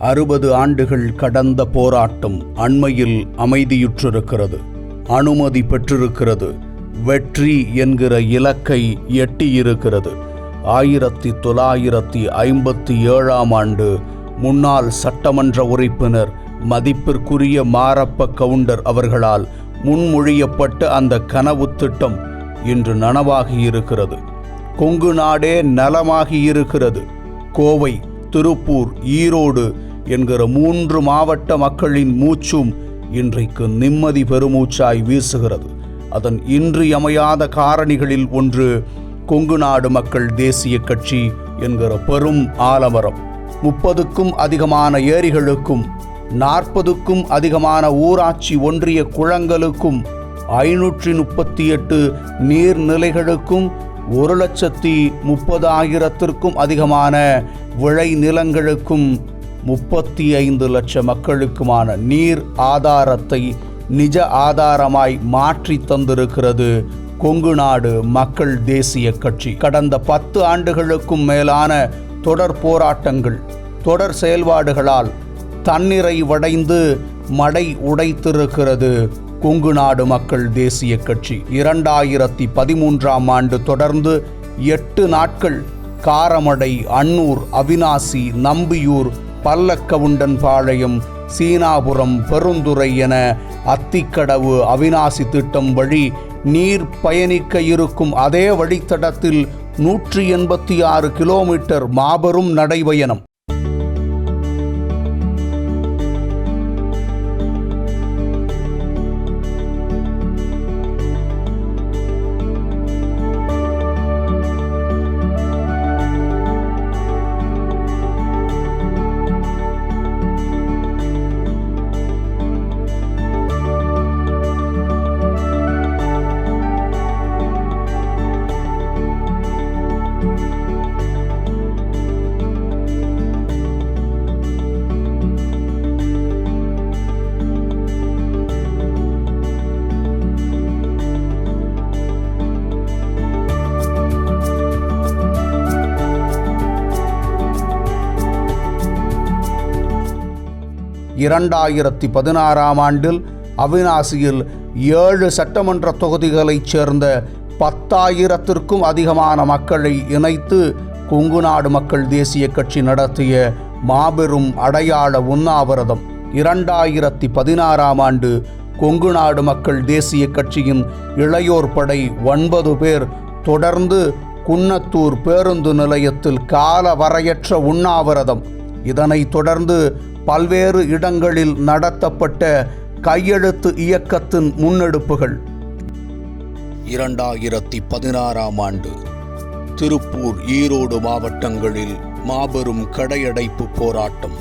அறுபது ஆண்டுகள் கடந்த போராட்டம் அண்மையில் அமைதியுற்றிருக்கிறது. அனுமதி பெற்றிருக்கிறது. வெற்றி என்கிற இலக்கை எட்டியிருக்கிறது. ஆயிரத்தி தொள்ளாயிரத்தி ஐம்பத்தி ஏழாம் ஆண்டு முன்னாள் சட்டமன்ற உறுப்பினர் மதிப்பிற்குரிய மாரப்ப கவுண்டர் அவர்களால் முன்மொழியப்பட்ட அந்த கனவு திட்டம் இன்று நனவாகியிருக்கிறது. கொங்கு நாடே நலமாகியிருக்கிறது. கோவை திருப்பூர் ஈரோடு என்கிற மூன்று மாவட்ட மக்களின் மூச்சும் இன்றைக்கு நிம்மதி பெருமூச்சாய் வீசுகிறது. அதன் இன்றியமையாத காரணிகளில் ஒன்று கொங்கு நாடு மக்கள் தேசிய கட்சி என்கிற பெரும் ஆலமரம். முப்பதுக்கும் அதிகமான ஏரிகளுக்கும் நாற்பதுக்கும் அதிகமான ஊராட்சி ஒன்றிய குளங்களுக்கும் ஐநூற்றி முப்பத்தி எட்டு நீர்நிலைகளுக்கும் ஒரு லட்சத்தி முப்பதாயிரத்திற்கும் அதிகமான விளை நிலங்களுக்கும் முப்பத்தி ஐந்து லட்ச மக்களுக்குமான நீர் ஆதாரத்தை நிஜ ஆதாரமாய் மாற்றி தந்திருக்கிறது கொங்கு நாடு மக்கள் தேசிய கட்சி. கடந்த பத்து ஆண்டுகளுக்கும் மேலான தொடர் போராட்டங்கள் தொடர் செயல்பாடுகளால் தண்ணீரை வடைந்து மடை உடைத்திருக்கிறது கொங்கு நாடு மக்கள் தேசிய கட்சி. இரண்டாயிரத்தி பதிமூன்றாம் ஆண்டு தொடர்ந்து எட்டு நாட்கள் காரமடை அன்னூர் அவினாசி நம்பியூர் பல்லக்கவுண்டன்பாளையம் சீனாபுரம் பெருந்துறை என அத்திக்கடவு அவினாசி திட்டம் வழி நீர் பயணிக்க இருக்கும் அதே வழித்தடத்தில் நூற்றி எண்பத்தி ஆறு கிலோமீட்டர் மாபெரும் நடைபயணம். இரண்டாயிரத்தி பதினாறாம் ஆண்டில் அவினாசியில் ஏழு சட்டமன்ற தொகுதிகளைச் சேர்ந்த பத்தாயிரத்திற்கும் அதிகமான மக்களை இணைத்து கொங்கு நாடு மக்கள் தேசிய கட்சி நடத்திய மாபெரும் அடையாள உண்ணாவிரதம். இரண்டாயிரத்தி பதினாறாம் ஆண்டு கொங்கு நாடு மக்கள் தேசிய கட்சியின் இளையோர் படை ஒன்பது பேர் தொடர்ந்து குன்னத்தூர் பேருந்து நிலையத்தில் காலவரையற்ற உண்ணாவிரதம். இதனைத் தொடர்ந்து பல்வேறு இடங்களில் நடத்தப்பட்ட கையெழுத்து இயக்கத்தின் முன்னெடுப்புகள். இரண்டாயிரத்தி பதினாறாம் ஆண்டு திருப்பூர் ஈரோடு மாவட்டங்களில் மாபெரும் கடையடைப்பு போராட்டம்.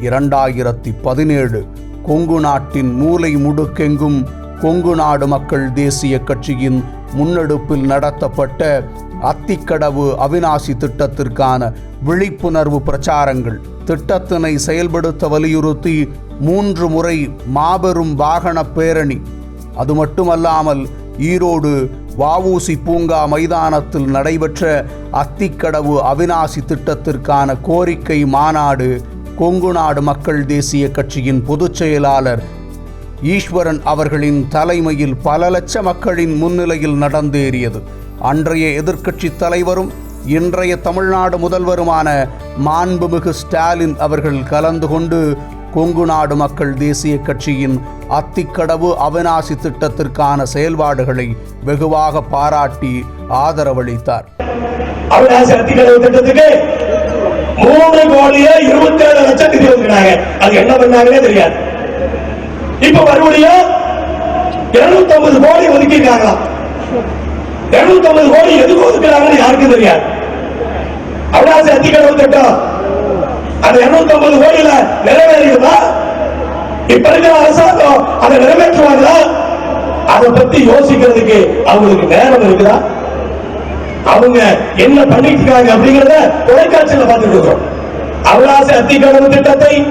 இரண்டாயிரத்தி பதினேழு கொங்கு நாட்டின் மூலை முடுக்கெங்கும் கொங்கு நாடு மக்கள் தேசிய கட்சியின் முன்னெடுப்பில் நடத்தப்பட்ட அத்திக்கடவு அவினாசி திட்டத்திற்கான விழிப்புணர்வு பிரச்சாரங்கள். திட்டத்தினை செயல்படுத்த வலியுறுத்தி மூன்று முறை மாபெரும் வாகன பேரணி. அது மட்டுமல்லாமல் ஈரோடு வஉசி பூங்கா மைதானத்தில் நடைபெற்ற அத்திக்கடவு அவினாசி திட்டத்திற்கான கோரிக்கை மாநாடு கொங்கு நாடு மக்கள் தேசிய கட்சியின் பொதுச் செயலாளர் ஈஸ்வரன் அவர்களின் தலைமையில் பல லட்ச மக்களின் முன்னிலையில் நடந்தேறியது. அன்றைய எதிர்க்கட்சி தலைவரும் இன்றைய தமிழ்நாடு முதல்வருமான மாண்புமிகு ஸ்டாலின் அவர்கள் கலந்து கொண்டு கொங்கு நாடு மக்கள் தேசிய கட்சியின் அத்திக்கடவு அவினாசி திட்டத்திற்கான செயல்பாடுகளை வெகுவாக பாராட்டி ஆதரவளித்தார். அவிநாசி அத்திக்கடவு திட்டத்துக்கு மூணு கோடியே இருபத்தி ஏழு லட்சம் ஒதுக்கினாங்க. அது என்ன பண்ணாங்கன்னே தெரியாது. இப்ப மறுபடியும் இருநூத்தி ஐம்பது கோடி ஒதுக்கிருக்காங்களாம் இருநூத்தி ஐம்பது கோடி எதுக்கு ஒதுக்குறாங்கன்னு யாருக்கும் தெரியாது. காசு அதிகளவு திட்டம் அந்த இருநூத்தி ஐம்பது கோடியில நிறைவேறியதா? இப்ப இருக்கிற அரசாங்கம் அதை நிறைவேற்றுவாங்களா? அதை பத்தி யோசிக்கிறதுக்கு அவங்களுக்கு நேரம் இருக்குதா? அவங்க என்ன பண்ணிட்டு இருக்காங்க அப்படிங்கறத தொலைக்காட்சியில பார்த்துட்டு இருக்கோம். அவகாச அத்திக்கடவு திட்டத்தை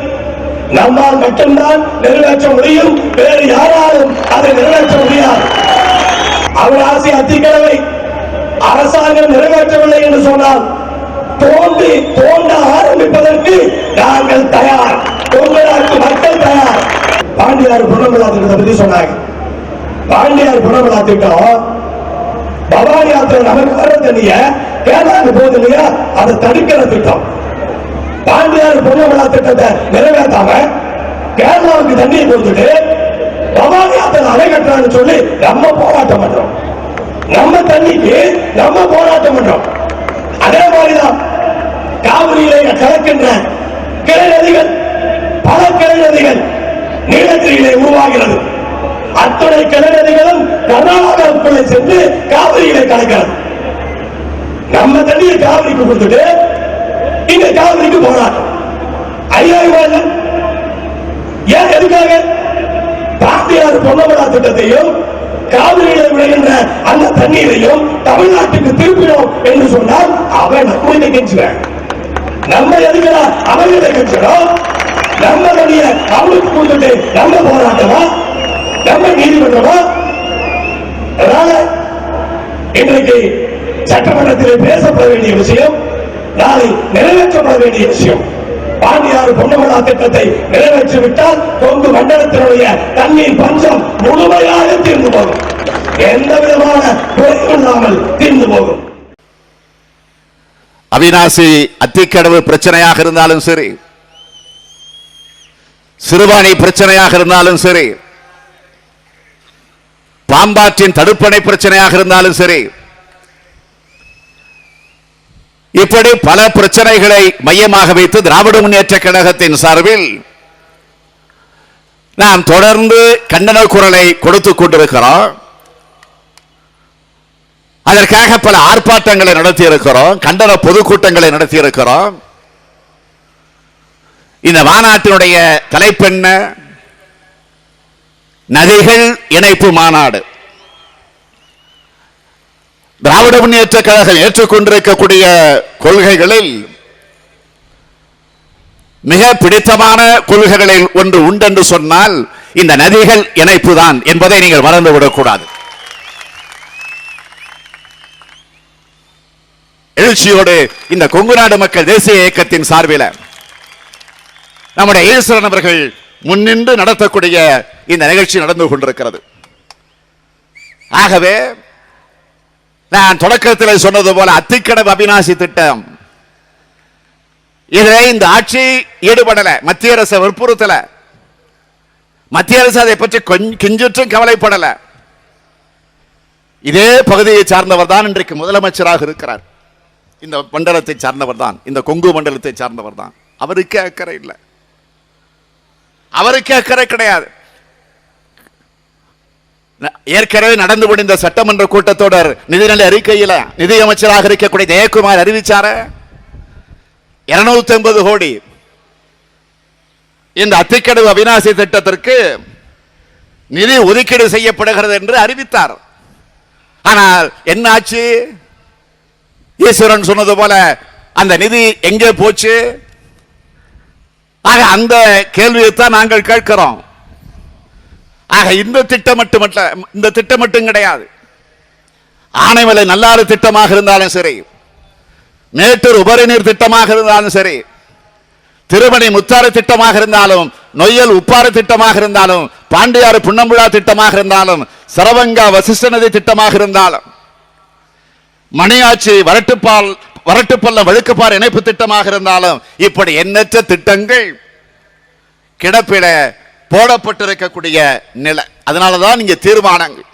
நம்மால் மட்டும்தான் நிறைவேற்ற முடியும். வேறு யாராலும் அதை நிறைவேற்ற முடியாது. அவகாசி அத்திக்கடவை அரசாங்கம் நிறைவேற்றவில்லை என்று சொன்னால் தோண்டி தோண்ட ஆரம்பிப்பதற்கு நாங்கள் தயார். கொங்கு மக்கள் தயார். பாண்டியார் புனமலா திட்டத்தை பத்தி சொன்னாங்க. பாண்டியார் புனமலா திட்டம் பவானி யாத்திரை நமக்கு வர தண்ணிய கேரளாவுக்கு போகுது இல்லையா? அதை தடுக்கிற திட்டம். பாண்டியார் புனமலா திட்டத்தை நிறைவேற்றாம கேரளாவுக்கு தண்ணியை கொடுத்துட்டு பவானி யாத்திரை அணை கட்டுறான்னு சொல்லி நம்ம போராட்டம் பண்றோம். நம்ம தண்ணிக்கு நம்ம போராட்டம் பண்றோம். அதே மாதிரிதான் காவிரியிலே கலக்கின்ற கிளை நதிகள் பல கிளை நதிகள் நீலகிரியிலே உருவாகிறது. அத்துணை கிளை நதிகளும் கர்நாடகாவுக்குள்ளே சென்று காவிரியிலே கலக்கிறது. நம்ம தண்ணியை காவிரிக்கு கொடுத்துட்டு இங்க காவிரிக்கு போராட்டம் ஐயாயிரம் ஏன் எதுக்காக? பாண்டியார் பொன்னமலா திட்டத்தையும் காவிரியில விளைகின்ற அந்த தண்ணீரையும் தமிழ்நாட்டுக்கு திருப்பினோம் என்று சொன்னால் அவன் நம்மை கெஞ்சுவேன். நம்ம எதுக்கிற அவர்களை கெஞ்சுறோம்? நம்ம தண்ணிய அவனுக்கு கொடுத்துட்டு நம்ம போராட்டமா? நம்ம நீதிமன்றமா? அதனால இன்றைக்கு சட்டமன்றத்தில் பேசப்பட வேண்டிய விஷயம் நாளை நிறைவேற்றப்பட வேண்டிய விஷயம். பாண்டியாறு பொன்னமலா திட்டத்தை நிறைவேற்றிவிட்டால் கொங்கு மண்டலத்தினுடைய தண்ணீர் பஞ்சம் முழுமையாக தீர்ந்து போகும். எந்த விதமான குறையும் இல்லாமல் தீர்ந்து போகும். அவிநாசி அத்திக்கடவு பிரச்சனையாக இருந்தாலும் சரி சிறுவாணி பிரச்சனையாக இருந்தாலும் சரி பாம்பாற்றின் தடுப்பணை பிரச்சனையாக இருந்தாலும் சரி இப்படி பல பிரச்சனைகளை மையமாக வைத்து திராவிட முன்னேற்ற கழகத்தின் சார்பில் நாம் தொடர்ந்து கண்டன குரலை கொடுத்துக் கொண்டிருக்கிறோம். அதற்காக பல ஆர்ப்பாட்டங்களை நடத்தி இருக்கிறோம் கண்டன பொதுக்கூட்டங்களை நடத்தி இருக்கிறோம் இந்த மாநாட்டினுடைய தலைப்பெண்ண நதிகள் இணைப்பு மாநாடு. திராவிட முன்னேற்ற கழகம் ஏற்றுக்கொண்டிருக்கக்கூடிய கொள்கைகளில் மிக பிடித்தமான கொள்கைகளில் ஒன்று உண்டென்று சொன்னால் இந்த நதிகள் இணைப்பு தான் என்பதை நீங்கள் மறந்துவிடக்கூடாது. எழுச்சியோடு இந்த கொங்கு நாடு மக்கள் தேசிய இயக்கத்தின் சார்பில் நம்முடைய ஈஸ்வரன் அவர்கள் முன்னின்று நடத்தக்கூடிய இந்த நிகழ்ச்சி நடந்து கொண்டிருக்கிறது. ஆகவே நான் தொடக்கத்தில் சொன்னது போல அத்திக்கடவு அபிநாசி திட்டம். இதில் இந்த ஆட்சி ஈடுபடல. மத்திய அரசு வற்புறுத்தல. மத்திய அரசு அதை பற்றி கொஞ்சம் கிஞ்சுற்றும் கவலைப்படல. இதே பகுதியை சார்ந்தவர் தான் இன்றைக்கு முதலமைச்சராக இருக்கிறார். இந்த மண்டலத்தை சார்ந்தவர் தான். இந்த கொங்கு மண்டலத்தை சார்ந்தவர் தான். அவருக்கே அக்கறை இல்லை. அவருக்கே அக்கறை கிடையாது. ஏற்கனவே நடந்து முடிந்த சட்டமன்ற கூட்டத்தொடர் நிதிநிலை அறிக்கையில நிதியமைச்சராக இருக்கக்கூடிய ஜெயக்குமார் அறிவிச்சார. இருநூத்தி ஐம்பது கோடி. இந்த அத்திக்கடவு அவிநாசி திட்டத்திற்கு நிதி ஒதுக்கீடு செய்யப்படுகிறது என்று அறிவித்தார். ஆனால் என்ன ஆச்சு ஈஸ்வரன் சொன்னது போல அந்த நிதி எங்கே போச்சு? ஆக அந்த கேள்வியைத்தான் நாங்கள் கேட்கிறோம். ஆக இந்த திட்டம் மட்டுமல்ல இந்த திட்டம் மட்டும் கிடையாது. ஆனைமலை நல்லாறு திட்டமாக இருந்தாலும் சரி மேட்டூர் உபரி நீர் திட்டமாக இருந்தாலும் சரி திருமணி முத்தாறு திட்டமாக இருந்தாலும் நொய்யல் உப்பாறு திட்டமாக இருந்தாலும் பாண்டியாறு புன்னம்புழா திட்டமாக இருந்தாலும் சரவங்கா வசிஷ்ட நதி திட்டமாக இருந்தாலும் மணியாச்சி வரட்டுப்பால் வரட்டுப்பள்ளம் வழுக்குப்பார் இணைப்பு திட்டமாக இருந்தாலும் இப்படி எண்ணற்ற திட்டங்கள் கிடப்பிட போடப்பட்டிருக்கக்கூடிய நிலை. அதனாலதான் இங்க தீர்மானங்கள்.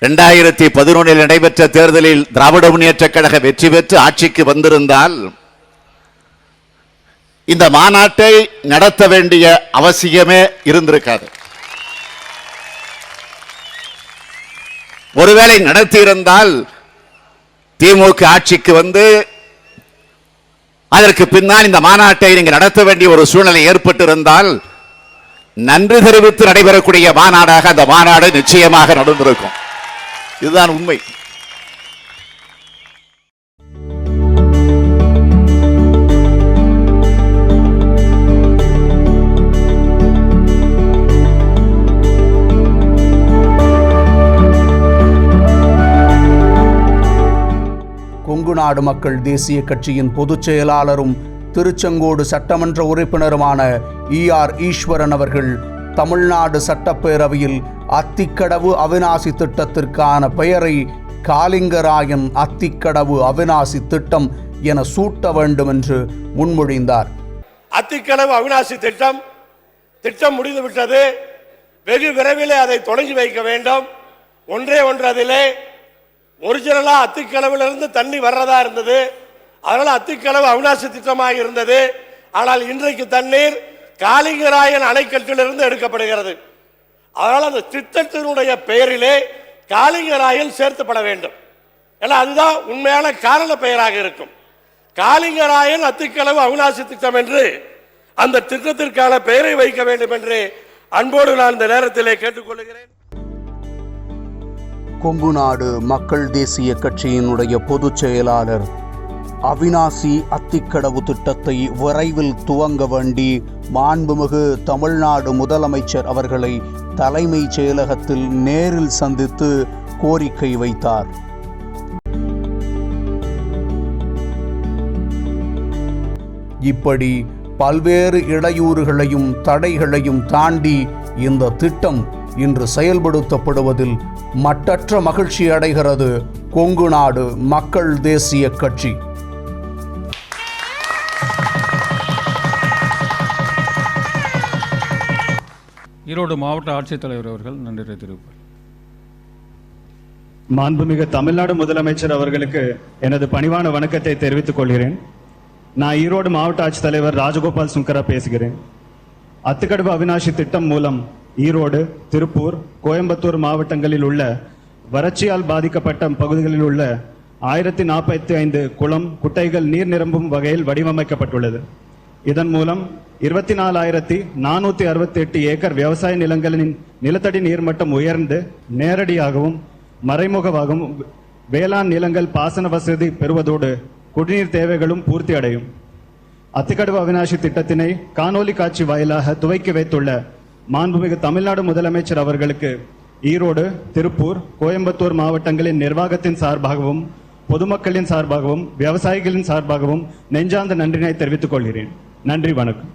இரண்டாயிரத்தி பதினொன்றில் நடைபெற்ற தேர்தலில் திராவிட முன்னேற்ற கழக வெற்றி பெற்று ஆட்சிக்கு வந்திருந்தால் இந்த மாநாட்டை நடத்த வேண்டிய அவசியமே இருந்திருக்காது. ஒருவேளை நடத்தியிருந்தால் திமுக ஆட்சிக்கு வந்து அதற்கு பின்னால் இந்த மாநாட்டை நீங்கள் நடத்த வேண்டிய ஒரு சூழ்நிலை ஏற்பட்டிருந்தால் நன்றி தெரிவித்து நடைபெறக்கூடிய மாநாடாக அந்த மாநாடு நிச்சயமாக நடந்திருக்கும். இதுதான் உண்மை. தமிழ்நாடு மக்கள் தேசிய கட்சியின் பொதுச் செயலாளரும் திருச்செங்கோடு சட்டமன்ற உறுப்பினருமான இ ஆர் ஈஸ்வரன் அவர்கள் தமிழ்நாடு சட்டப்பேரவையில் அத்திக்கடவு அவினாசி திட்டத்திற்கான பெயரை காலிங்கராயன் அத்திக்கடவு அவினாசி திட்டம் என சூட்ட வேண்டும் என்று முன்மொழிந்தார். அத்திக்கடவு அவினாசி திட்டம் திட்டம் முடிந்துவிட்டது. வெகு விரைவில் அதை தொடங்கி வைக்க வேண்டும். ஒன்றே ஒன்று அதிலே ஒரிஜினலாக அத்திக்கடவிலிருந்து தண்ணி வர்றதா இருந்தது. அதனால் அத்திக்கடவு அவிநாசி திட்டமாக இருந்தது. ஆனால் இன்றைக்கு தண்ணீர் காளிங்கராயன் அணைக்கட்டிலிருந்து எடுக்கப்படுகிறது. அதனால் அந்த திட்டத்தினுடைய பெயரிலே காளிங்கராயன் சேர்த்துப்பட வேண்டும். ஏன்னா அதுதான் உண்மையான காரண பெயராக இருக்கும். காளிங்கராயன் அத்திக்கடவு அவிநாசி திட்டம் என்று அந்த திட்டத்திற்கான பெயரை வைக்க வேண்டும் என்று அன்போடு நான் இந்த நேரத்திலே கேட்டுக்கொள்கிறேன். கொங்கு நாடு மக்கள் தேசிய கட்சியினுடைய பொதுச் செயலாளர் அவினாசி அத்திக்கடவு திட்டத்தை விரைவில் துவங்க வேண்டி மாண்புமிகு தமிழ்நாடு முதலமைச்சர் அவர்களை தலைமைச் செயலகத்தில் நேரில் சந்தித்து கோரிக்கை வைத்தார். இப்படி பல்வேறு இடையூறுகளையும் தடைகளையும் தாண்டி இந்த திட்டம் இன்று செயல்படுத்தப்படுவதில் மட்டற்ற மகிழ்ச்சி அடைகிறது கொங்கு நாடு மக்கள் தேசிய கட்சி. ஈரோடு மாவட்ட ஆட்சித்தலைவர் அவர்கள் நன்றி தெரிவிப்பார். மாண்புமிகு தமிழ்நாடு முதலமைச்சர் அவர்களுக்கு எனது பணிவான வணக்கத்தை தெரிவித்துக் கொள்கிறேன். நான் ஈரோடு மாவட்ட ஆட்சித்தலைவர் ராஜகோபால் சுங்கரா பேசுகிறேன். அத்துக்கடவு அவிநாசி திட்டம் மூலம் ஈரோடு திருப்பூர் கோயம்புத்தூர் மாவட்டங்களில் உள்ள வறட்சியால் பாதிக்கப்பட்ட பகுதிகளில் உள்ள ஆயிரத்தி நாற்பத்தி ஐந்து குளம் குட்டைகள் நீர் நிரம்பும் வகையில் வடிவமைக்கப்பட்டுள்ளது. இதன் மூலம் இருபத்தி நாலாயிரத்தி நானூத்தி அறுபத்தி எட்டு ஏக்கர் விவசாய நிலங்களின் நிலத்தடி நீர்மட்டம் உயர்ந்து நேரடியாகவும் மறைமுகமாகவும் வேளாண் நிலங்கள் பாசன வசதி பெறுவதோடு குடிநீர் தேவைகளும் பூர்த்தி அடையும். அத்திக்கடவு அவினாசி திட்டத்தினை காணொலி காட்சி வாயிலாக துவக்கி வைத்துள்ள மாண்புமிகு தமிழ்நாடு முதலமைச்சர் அவர்களுக்கு ஈரோடு திருப்பூர் கோயம்புத்தூர் மாவட்டங்களின் நிர்வாகத்தின் சார்பாகவும் பொதுமக்களின் சார்பாகவும் விவசாயிகளின் சார்பாகவும் நெஞ்சார்ந்த நன்றினை தெரிவித்துக் கொள்கிறேன். நன்றி வணக்கம்.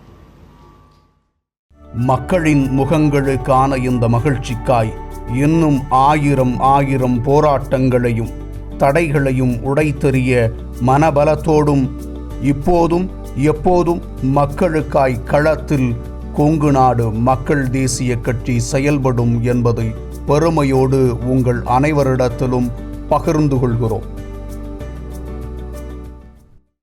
மக்களின் முகங்களுக்கான இந்த மகிழ்ச்சிக்காய் இன்னும் ஆயிரம் ஆயிரம் போராட்டங்களையும் தடைகளையும் உடைத்தெறிய மனபலத்தோடும் இப்போதும் எப்போதும் மக்களுக்காய் களத்தில் கொங்கு நாடு மக்கள் தேசிய கட்சி செயல்படும் என்பதை பெருமையோடு உங்கள் அனைவரிடத்திலும் பகிர்ந்து கொள்கிறோம்.